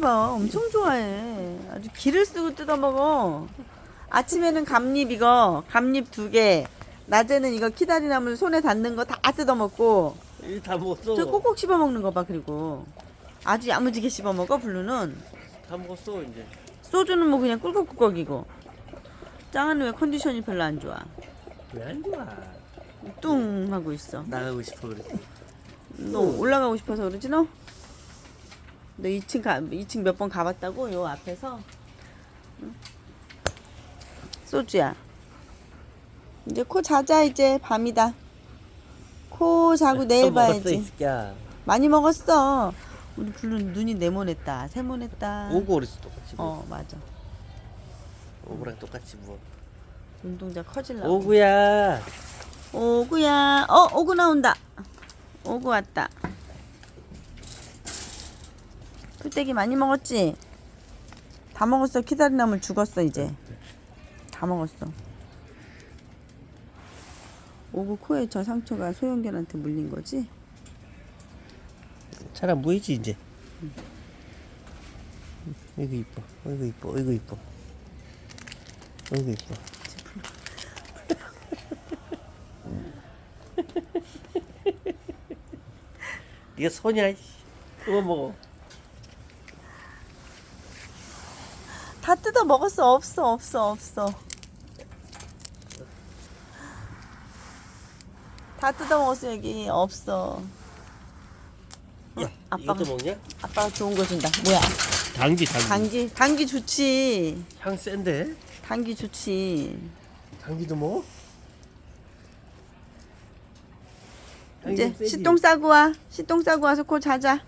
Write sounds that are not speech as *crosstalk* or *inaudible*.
봐 엄청 좋아해 아주 기를 쓰고 뜯어 먹어 아침에는 감잎 이거 감잎 두개 낮에는 이거 키다리나물 손에 닿는 거 다 뜯어 먹고 이다 먹었어. 저 꼭꼭 씹어 먹는 거 봐 그리고 아주 야무지게 씹어 먹어 블루는 다 먹었어 이제. 소주는 뭐 그냥 꿀꺽꿀꺽이고 짱은 왜 컨디션이 별로 안 좋아 왜 안 좋아? 뚱 하고 있어 나가고 싶어 그래. 너 올라가고 싶어서 그러지 너? 너 2층 가 2층 몇 번 가봤다고? 요 앞에서? 응? 소주야. 이제 코 자자 이제. 밤이다. 코 자고 내일 또 먹었어, 이 봐야지. 새끼야. 많이 먹었어. 우리 블루 눈이 네모냈다. 세모냈다. 오고 그랬어 똑같이. 뭐. 어 맞아. 오고랑 똑같이 뭐. 눈동자 커질라고. 오구야. 오구야. 어 오구 나온다. 오구 왔다 풀떼기 많이 먹었지? 다 먹었어 키다리나물 죽었어 이제 다 먹었어 오구 코에 저 상처가 소형견한테 물린 거지? 잘 안 보이지 이제. 이거 이뻐. 이거 이뻐. 이거 이뻐. 이거 이뻐. *laughs* 네가 소냐? 그거 먹어. 다 뜯어 먹었어. 없어 없어 없어. 다 뜯어 먹었어 여기. 없어. 야, 아빠가- 이것도 먹냐? 아빠가 좋은 거 준다. 뭐야? 당기 당기. 당기 당기 좋지. 향 센데? 당기 좋지. 당기도 먹어? 당기 이제? 시똥 싸고 와. 시똥 싸고 와서 코 자자